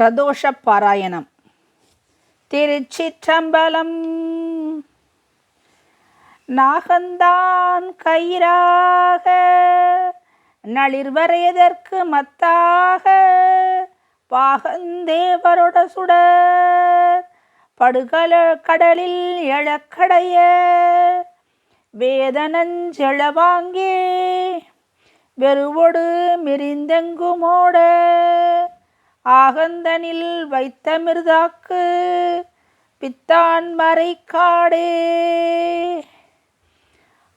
பிரதோஷ பாராயணம் திருச்சிற்றம்பலம். நாகந்தான் கயிறாக நளிர்வரையதற்கு மத்தாக பாகந்தேவரோட சுடர் படுகல கடலில் எழக்கடைய வேதனஞ்செழவாங்கே வெறுவொடு மிரிந்தெங்குமோட ஆகந்தனில் வைத்த மிருதாக்கு பித்தான் மறைக்காடே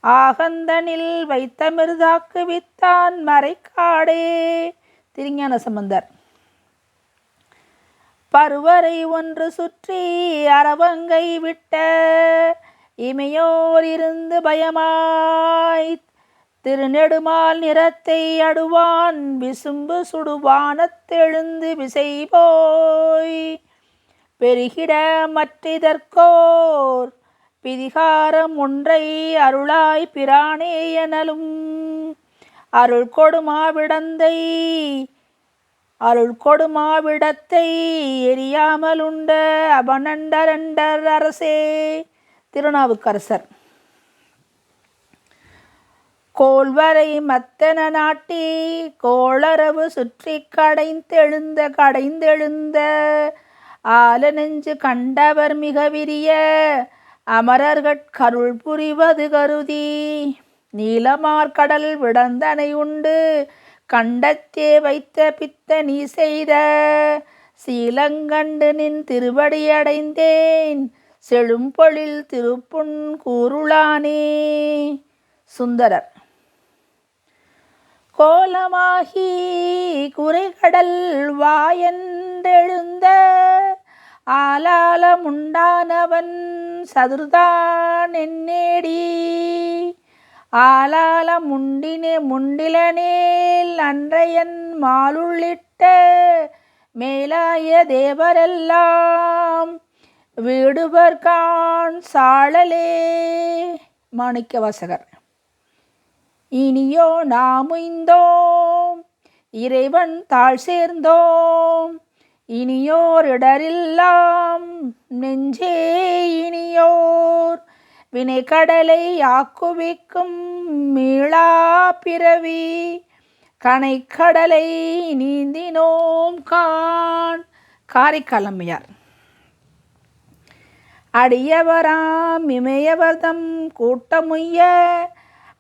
ஆகந்தனில் வைத்த மிருதாக்கு வித்தான் மறைக்காடே திருஞான சம்பந்தர். பருவரை ஒன்று சுற்றி அரவங்கை விட்ட இமையோர் இருந்து பயமாய் திருநெடுமால் நிறத்தை அடுவான் விசும்பு சுடுவானத்தெழுந்து விசை போய் பெருகிட மற்றிதற்கோர் பிதிகாரம் ஒன்றை அருளாய் பிரானே எனலும். அருள் கொடுமாவிடந்தை அருள் கொடுமாவிடத்தை எரியாமலுண்ட அபனண்டரண்டர் அரசே. திருநாவுக்கரசர். கோல்வரை மத்தன நாட்டி கோளரவு சுற்றி கடைந்தெழுந்த கடைந்தெழுந்த. ஆல நெஞ்சு கண்டவர் மிக விரிய அமரர்கட் புரிவது கருதி. நீலமார்கடல் விடந்தனை உண்டு கண்டத்தே வைத்த பித்த நீ செய்த. சீலங்கண்டு நின் திருவடியடைந்தேன் செழும்பொழில் திருப்புண் கூருளானே. சுந்தரர். கோலமாகி குறைகடல் வாயந்தெழுந்த ஆலாலமுண்டானவன் சதுர்தான் என்னேடி? ஆலால முண்டினே முண்டிலனேல் அன்றையன் மாலுள்ளிட்ட மேலாய தேவரெல்லாம் வீடுபர்கான் சாழலே. மாணிக்க வாசகர் இனியோ நாம் உய்ந்தோம். இறைவன் தாழ் சேர்ந்தோம். இனியோர் இடரில்லாம் நெஞ்சே இனியோர். வினை கடலை ஆக்குவிக்கும் மீளா பிறவி. கனைக்கடலை நீந்தினோம் கான் காரைக்காலம்மையார். அடியவராம் இமயவர்தம் கூட்டமுய்ய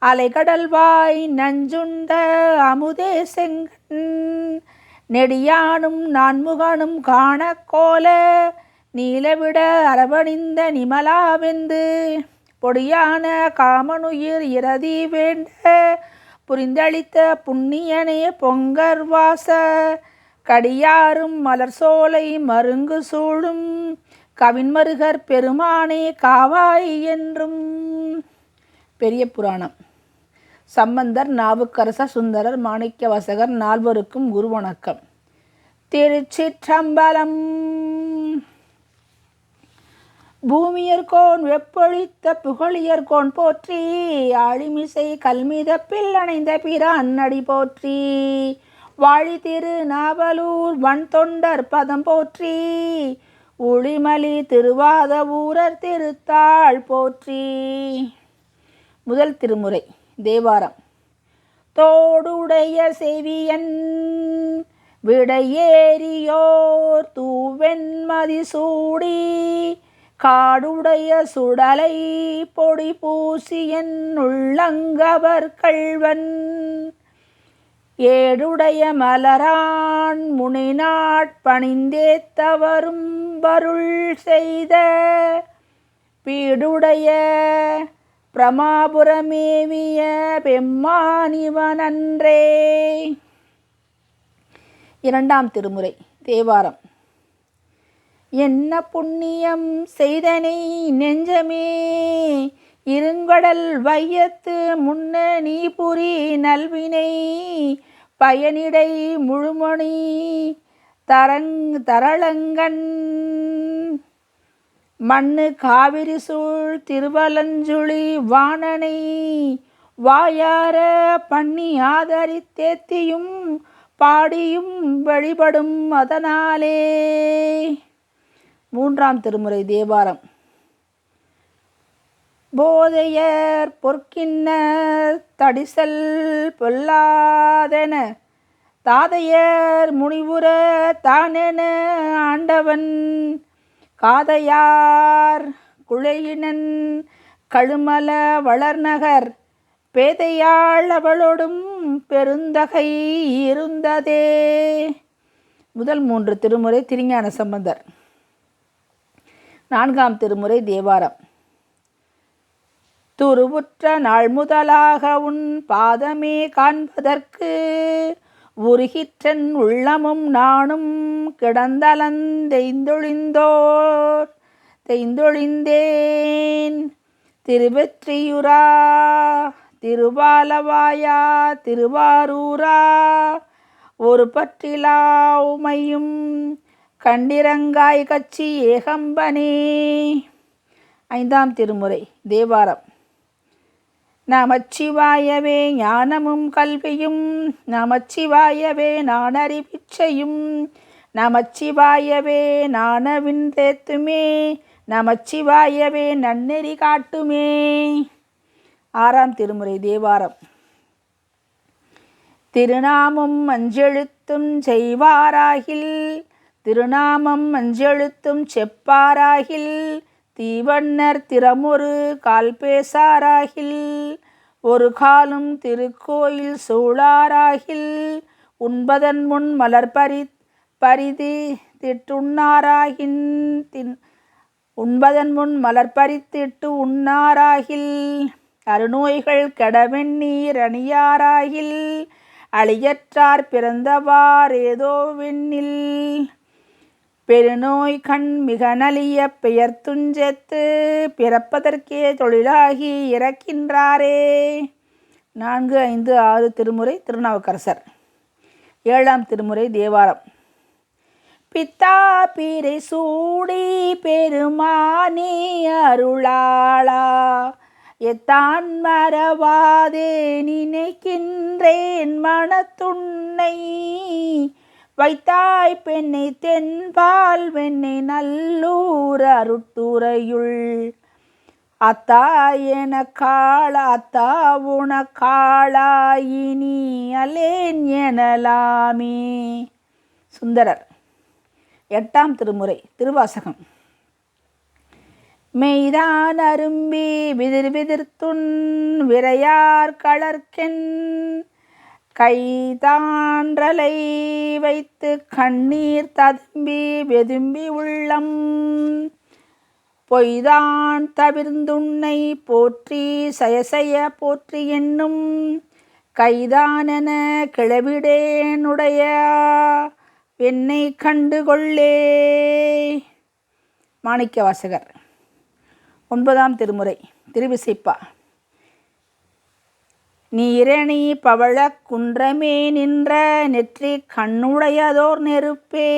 அலைகடல்வாய் நஞ்சுண்ட அமுதே செங்கன் நெடியானும் நான்முகனும் காணக்கோல நீலவிட அரவணிந்த நிமலாவெந்து பொடியான காமனுயிர் இரதி வேண்ட புரிந்தளித்த புண்ணியனே பொங்கர் வாச. கடியாரும் மலர் சோலை மருங்கு சூழும் கவின்மருகர் பெருமானே காவாய் என்றும். பெரிய புராணம். சம்பந்தர் நாவுக்கரச சுந்தரர் மாணிக்கவாசகர் நால்வருக்கும் குரு வணக்கம் திருச்சிற்றம்பலம் பூமியர்கோன் வெப்பொழித்த புகழியர்கோன் போற்றி ஆழிமிசை கல்மித அணைந்த பிரான் அடி போற்றி. வாழி திரு நாவலூர் வன் தொண்டர் பதம் போற்றி உளிமலி திருவாத ஊரர் திருத்தாள் போற்றி. முதல் திருமுறை. தேவாரம். தோடுடைய செவியன் விடையேறியோர் தூவெண்மதி சூடி காடுடைய சுடலை பொடி பூசியன் உள்ளங்கவர் கள்வன். ஏடுடைய மலரான் முனிநாட்பணிந்தே தவறும் பருள் செய்த பீடுடைய பிரமாபுரமேவிய பெம்மானிவனன்றே. இரண்டாம் திருமுறை தேவாரம். என்ன புண்ணியம் செய்தனை நெஞ்சமே இருங்கடல் வையத்து முன்ன நீ புரி நல்வினை பயனிடை முழுமணி தரங் தரளங்கண் மண்ணு காவிரி சூழ் திருவலஞ்சுழி வாணனை வாயார பண்ணி ஆதரித்தேத்தியும் பாடியும் வழிபடும் அதனாலே. மூன்றாம் திருமுறை தேவாரம். போதையர் பொற்கின்னர் தடிசல் பொல்லாதென தாதையர் முனிவுர தானென ஆண்டவன் காதையார் குழையினன் கழுமல வளர்நகர் பேதையாள் அவளோடும் பெருந்தகை இருந்ததே. முதல் மூன்று திருமுறை திருஞான சம்பந்தர். நான்காம் திருமுறை தேவாரம். துருவுற்ற நாள் முதலாக உன் பாதமே காண்பதற்கு உருகிற்றன் உள்ளமும் நானும் கிடந்தலந்தெய்ந்தொழிந்தோர் தெய்ந்தொழிந்தேன். திருவெற்றியுரா திருவாலவாயா திருவாரூரா ஒரு பற்றிலா உமையும் கண்டிரங்காய் கட்சி ஏகம்பனே. ஐந்தாம் திருமுறை தேவாரம். நமச்சிவாயவே ஞானமும் கல்வியும் நமச்சிவாயவே நானறி பிச்சையும் நமச்சிவாயவே நாணவின் தேத்துமே நமச்சிவாயவே நன்னெறி காட்டுமே. ஆறாம் திருமுறை தேவாரம். திருநாமம் மஞ்செழுத்தும் செய்வாராகில் திருநாமம் மஞ்செழுத்தும் செப்பாராகில் தீவண்ணர் திறமொரு கால் பேசாராகில் ஒரு காலும் திருக்கோயில் சூழாராகில் உண்பதன் முன் மலர் பரி பரிதி திட்டுண்ணாராகின் தின் உண்பதன் முன் மலர் பறித்திட்டு உண்ணாராகில் அருநோய்கள் கெடவெண்ணீர் அணியாராகில் அழியற்றார் பிறந்தவார் ஏதோ விண்ணில் பெருநோய் கண் மிக நலிய பெயர் துஞ்சத்து பிறப்பதற்கே தொழிலாகி இறக்கின்றாரே. நான்கு ஐந்து ஆறு திருமுறை திருநாவுக்கரசர். ஏழாம் திருமுறை தேவாரம். பித்தா பீரை சூடி பெருமானே அருளாளா. எத்தான் மறவாதே நினைக்கின்றேன் மனத்துண்ணை வைத்தாய் பெண்ணை தென்பால் வெண்ணை நல்லூர் அருட்டுரையுள் அத்தா என காள அத்தா உன காளாயினி அலேன் எனலாமே. சுந்தரர் எட்டாம் திருமுறை திருவாசகம். மெய்தான் அரும்பி விதிர் விதிர்த்துன் விரையார் களர்க்கென் கைதான்றலை வைத்து கண்ணீர் ததும்பி வெதும்பி உள்ளம். பொய்தான் தவிர்ந்துன்னை போற்றி சயசய போற்றி என்னும். கைதானென கிளவிடேனுடைய என்னை கண்டுகொள்ளே. மாணிக்க வாசகர் ஒன்பதாம் திருமுறை திருவிசைப்பா. நீரணி பவழ குன்றமே நின்ற நெற்றி கண்ணுடையதோர் நெருப்பே.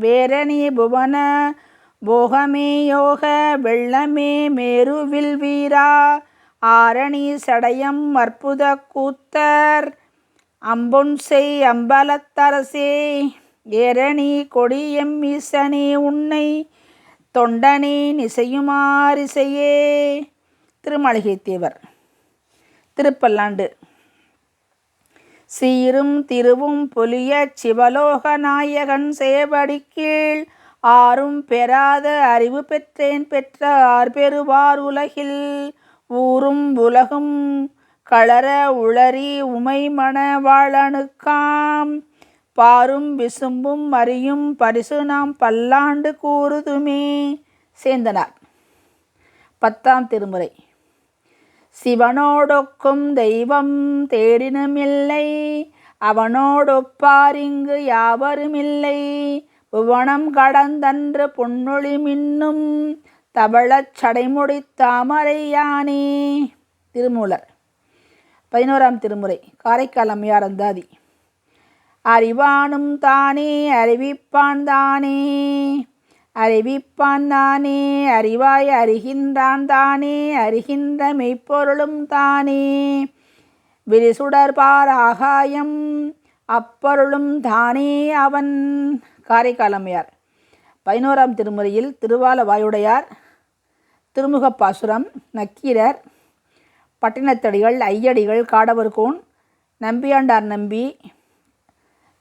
வேரணி புவன போகமே யோக வெள்ளமே மேருவில் வீரா. ஆரணி சடயம் அற்புத கூத்தர் அம்பொன்சை அம்பலத்தரசே ஏரணி கொடியம் ஈசனே உன்னை தொண்டனே நிசையுமாரிசையே திருமளிகைத்தேவர் திருப்பல்லாண்டு. சீரும் திருவும் பொலிய சிவலோக நாயகன் சேவடி கீழ் ஆறும் பெறாத அறிவு பெற்றேன் பெற்ற ஆர் பெறுவார் உலகில் ஊரும் உலகும் களர உளறி உமை மணவாளனுக்காம் பாரும் விசும்பும் அறியும் பரிசு நாம் பல்லாண்டு கூறுதுமே. சேர்ந்தனார் பத்தாம் திருமுறை. சிவனோடொக்கும் தெய்வம் தேடினுமில்லை. அவனோடொப்பாரிங்கு யாவருமில்லை. புவனம் கடந்தன்று பொன்னொழி மின்னும் தவளச் சடைமுடி தாமரையானே திருமூலர். பதினோராம் திருமுறை. காரைக்கால் அம்மையார் அந்தாதி. அறிவானும் தானே அறிவிப்பான் தானே. அறிவிப்பான் தானே அறிவாய் அறிகின்றான் தானே அறிகின்ற மெய்ப்பொருளும் தானே. விரிசுடர்பார் ஆகாயம் அப்பொருளும் தானே அவன். காரைக்காலமையார் பதினோராம் திருமுறையில் திருவாலவாயுடையார் திருமுகப்பாசுரம் நக்கீரர் பட்டினத்தடிகள் ஐயடிகள் காடவர்கோன் நம்பியாண்டார் நம்பி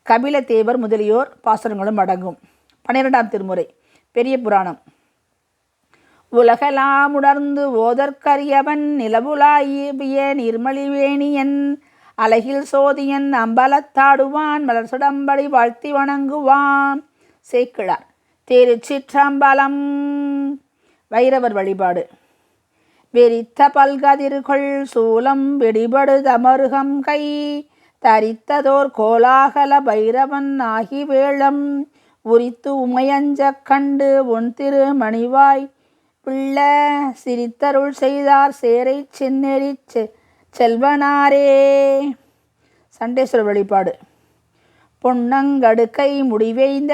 கபிலத்தேவர் முதலியோர் பாசுரங்களும் அடங்கும். பன்னிரெண்டாம் திருமுறை. பெரிய புராணம். உலகலாம் உணர்ந்து ஓதற்கரியவன் நிலவுலாயிய நிர்மலிவேணியன் அழகில் சோதியன் அம்பலத்தாடுவான் மலர் சுடம்படி வாழ்த்தி வணங்குவான் சேக்கிழார். திருச்சிற்றம்பலம். வைரவர் வழிபாடு. வெறித்த பல்கதிர்கொள் சூலம் வெடிபடு தமருகம் கை தரித்ததோர் கோலாகல பைரவன் ஆகி வேளம் உரித்து உமையஞ்சக் கண்டு உன் திரு மணிவாய் பிள்ள சிரித்தருள் செய்தார் சேரை செந்நெறி செல்வனாரே. சண்டேஸ்வர வழிபாடு. பொன்னங்கடுக்கை முடிவைந்த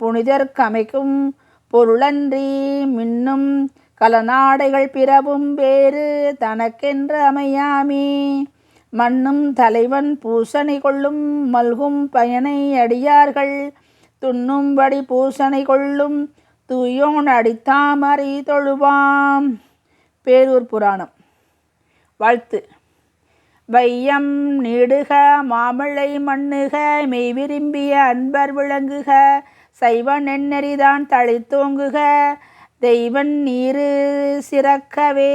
புனிதர்க்கமைக்கும் பொருளன்றி மின்னும் கலநாடைகள் பிறவும் வேறு தனக்கென்று அமையாமே. மண்ணும் தலைவன் பூசணி கொள்ளும் மல்கும் பயனை அடியார்கள். துண்ணும்படி பூசனை கொள்ளும் தூயோன் அடித்தாமறி தொழுவாம். பேரூர் புராணம். வாழ்த்து. வையம் நீடுக மாமழை மண்ணுக மெய் விரும்பிய அன்பர் விளங்குக சைவ நெண்ணெறிதான் தழைத்தோங்குக தெய்வன் நீரு சிறக்கவே.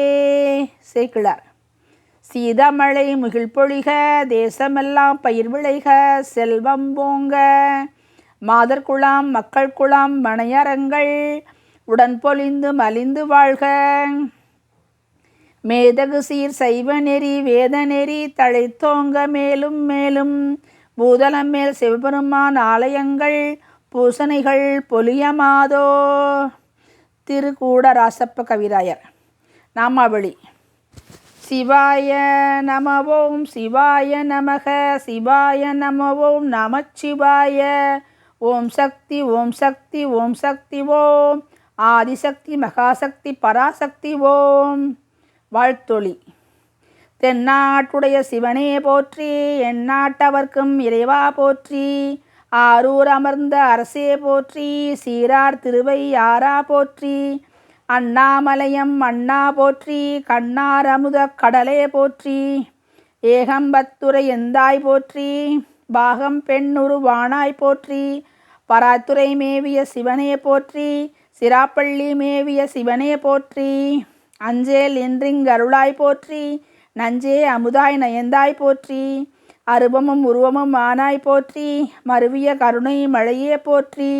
சேர்க்கிறார் சீதமழை முகிழ்பொழிக தேசமெல்லாம் பயிர் விளைக செல்வம் போங்க. மாதர் குழாம் மக்கள் குழாம் மனையரங்கள் உடன் பொலிந்து மலிந்து வாழ்க. மேதகு சீர் சைவ நெறி வேத நெறி தழைத்தோங்க மேலும் மேலும் பூதலம் மேல் சிவபெருமான் ஆலயங்கள் பூசணைகள் பொலியமாதோ திருக்கூட ராசப்ப கவிராயர் நாமாவளி. சிவாய நமவோம் சிவாய நமக சிவாய நமவோம் நமச்சிவாய. ஓம் சக்தி ஓம் சக்தி ஓம் சக்தி ஓம். ஆதிசக்தி மகாசக்தி பராசக்தி ஓம். வாழ்த்தொளி தென்னாட்டுடைய சிவனே போற்றி எந்நாட்டவர்க்கும் இறைவா போற்றி ஆரூர் அமர்ந்த அரசே போற்றி சீரார் திருவை யாரா போற்றி அண்ணாமலையம் அண்ணா போற்றி கண்ணார் அமுத கடலே போற்றி ஏகம்பத்துரை எந்தாய் போற்றி பாகம் பெண்ணுரு வானாய் போற்றி பராத்துரை மேவிய சிவனைய போற்றி சிராப்பள்ளி மேவிய சிவனைய போற்றி அஞ்சேல் என்றிங்கருளாய் போற்றி நஞ்சே அமுதாய் நயந்தாய் போற்றி அருவமும் உருவமும் ஆனாய் போற்றி மருவிய கருணை மழையே போற்றி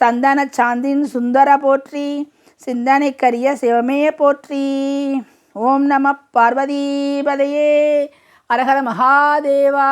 சந்தன சாந்தின் சுந்தர போற்றி சிந்தனைக்கரிய சிவமே போற்றி. ஓம் நம பார்வதீபதையே. அரஹர மகாதேவா.